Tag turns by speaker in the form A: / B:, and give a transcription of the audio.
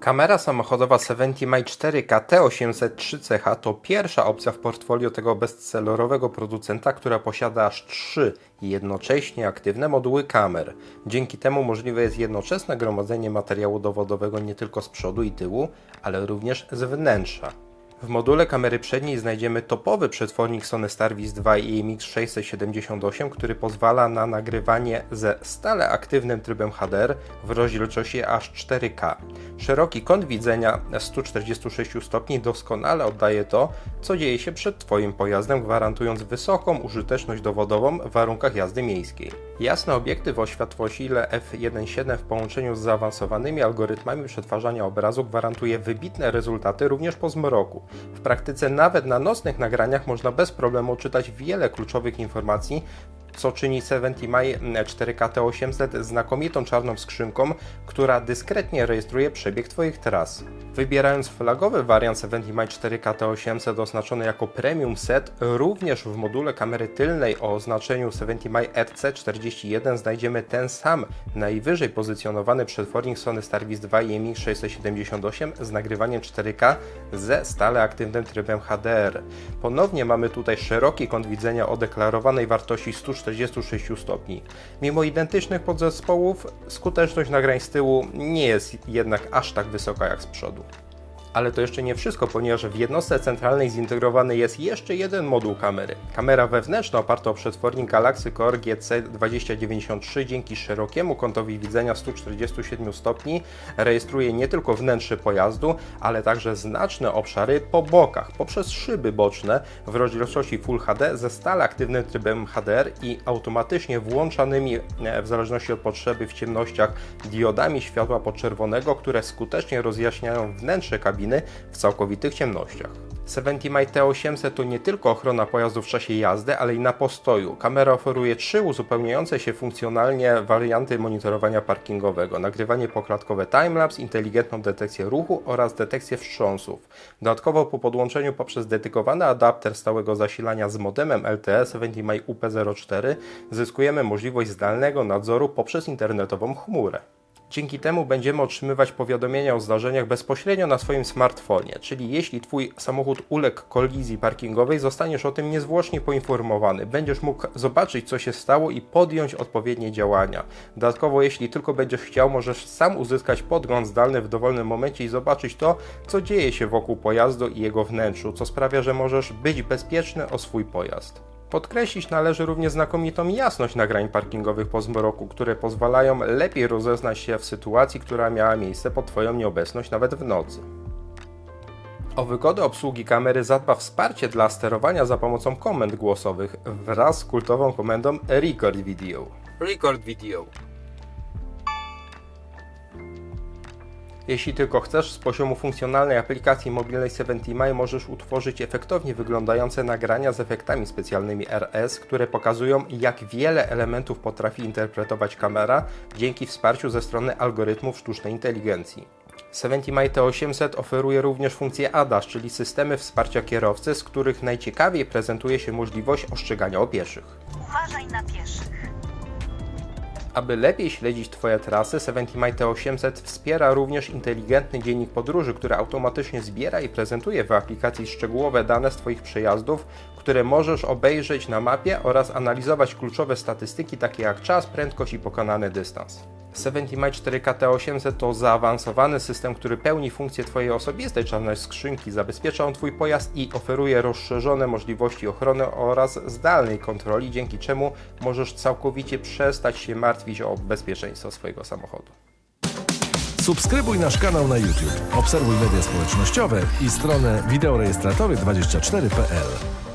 A: Kamera samochodowa 70 4K T803CH to pierwsza opcja w portfolio tego bestsellerowego producenta, która posiada aż trzy jednocześnie aktywne moduły kamer. Dzięki temu możliwe jest jednoczesne gromadzenie materiału dowodowego nie tylko z przodu i tyłu, ale również z wnętrza. W module kamery przedniej znajdziemy topowy przetwornik Sony Starvis 2 IMX678, który pozwala na nagrywanie ze stale aktywnym trybem HDR w rozdzielczości aż 4K. Szeroki kąt widzenia 146 stopni doskonale oddaje to, co dzieje się przed Twoim pojazdem, gwarantując wysoką użyteczność dowodową w warunkach jazdy miejskiej. Jasny obiektyw o światłosile f1.7 w połączeniu z zaawansowanymi algorytmami przetwarzania obrazu gwarantuje wybitne rezultaty również po zmroku. W praktyce nawet na nocnych nagraniach można bez problemu czytać wiele kluczowych informacji, co czyni 70 Mi 4K T800 znakomitą czarną skrzynką, która dyskretnie rejestruje przebieg Twoich tras. Wybierając flagowy wariant 70 Mi 4K T800 oznaczony jako Premium Set, również w module kamery tylnej o oznaczeniu 70 Mi RC41 znajdziemy ten sam najwyżej pozycjonowany przetwornik Sony Starvis 2 IMX678 z nagrywaniem 4K ze stale aktywnym trybem HDR. Ponownie mamy tutaj szeroki kąt widzenia o deklarowanej wartości 146 stopni. Mimo identycznych podzespołów, skuteczność nagrań z tyłu nie jest jednak aż tak wysoka jak z przodu. Ale to jeszcze nie wszystko, ponieważ w jednostce centralnej zintegrowany jest jeszcze jeden moduł kamery. Kamera wewnętrzna oparta o przetwornik Galaxy Core GC2093 dzięki szerokiemu kątowi widzenia 147 stopni rejestruje nie tylko wnętrze pojazdu, ale także znaczne obszary po bokach poprzez szyby boczne w rozdzielczości Full HD ze stale aktywnym trybem HDR i automatycznie włączanymi e, w zależności od potrzeby w ciemnościach diodami światła podczerwonego, które skutecznie rozjaśniają wnętrze kabiny w całkowitych ciemnościach. 70 Mi T800 to nie tylko ochrona pojazdu w czasie jazdy, ale i na postoju. Kamera oferuje trzy uzupełniające się funkcjonalnie warianty monitorowania parkingowego: nagrywanie poklatkowe timelapse, inteligentną detekcję ruchu oraz detekcję wstrząsów. Dodatkowo po podłączeniu poprzez dedykowany adapter stałego zasilania z modemem LTE 70 Mi UP04 zyskujemy możliwość zdalnego nadzoru poprzez internetową chmurę. Dzięki temu będziemy otrzymywać powiadomienia o zdarzeniach bezpośrednio na swoim smartfonie, czyli jeśli Twój samochód uległ kolizji parkingowej, zostaniesz o tym niezwłocznie poinformowany. Będziesz mógł zobaczyć, co się stało i podjąć odpowiednie działania. Dodatkowo, jeśli tylko będziesz chciał, możesz sam uzyskać podgląd zdalny w dowolnym momencie i zobaczyć to, co dzieje się wokół pojazdu i jego wnętrzu, co sprawia, że możesz być bezpieczny o swój pojazd. Podkreślić należy również znakomitą jasność nagrań parkingowych po zmroku, które pozwalają lepiej rozeznać się w sytuacji, która miała miejsce pod Twoją nieobecność nawet w nocy. O wygodę obsługi kamery zadba wsparcie dla sterowania za pomocą komend głosowych wraz z kultową komendą Record Video. Record Video. Jeśli tylko chcesz, z poziomu funkcjonalnej aplikacji mobilnej 70 Mi możesz utworzyć efektownie wyglądające nagrania z efektami specjalnymi RS, które pokazują jak wiele elementów potrafi interpretować kamera dzięki wsparciu ze strony algorytmów sztucznej inteligencji. 70 Mi T800 oferuje również funkcję ADAS, czyli systemy wsparcia kierowcy, z których najciekawiej prezentuje się możliwość ostrzegania o pieszych.
B: Uważaj na pieszych.
A: Aby lepiej śledzić Twoje trasy, 70 Mi T800 wspiera również inteligentny dziennik podróży, który automatycznie zbiera i prezentuje w aplikacji szczegółowe dane z Twoich przejazdów, które możesz obejrzeć na mapie oraz analizować kluczowe statystyki takie jak czas, prędkość i pokonany dystans. 70 Mi 4K T800 to zaawansowany system, który pełni funkcję Twojej osobistej czarnej skrzynki, zabezpiecza on Twój pojazd i oferuje rozszerzone możliwości ochrony oraz zdalnej kontroli, dzięki czemu możesz całkowicie przestać się martwić o bezpieczeństwo swojego samochodu.
C: Subskrybuj nasz kanał na YouTube, obserwuj media społecznościowe i stronę wideorejestratory24.pl.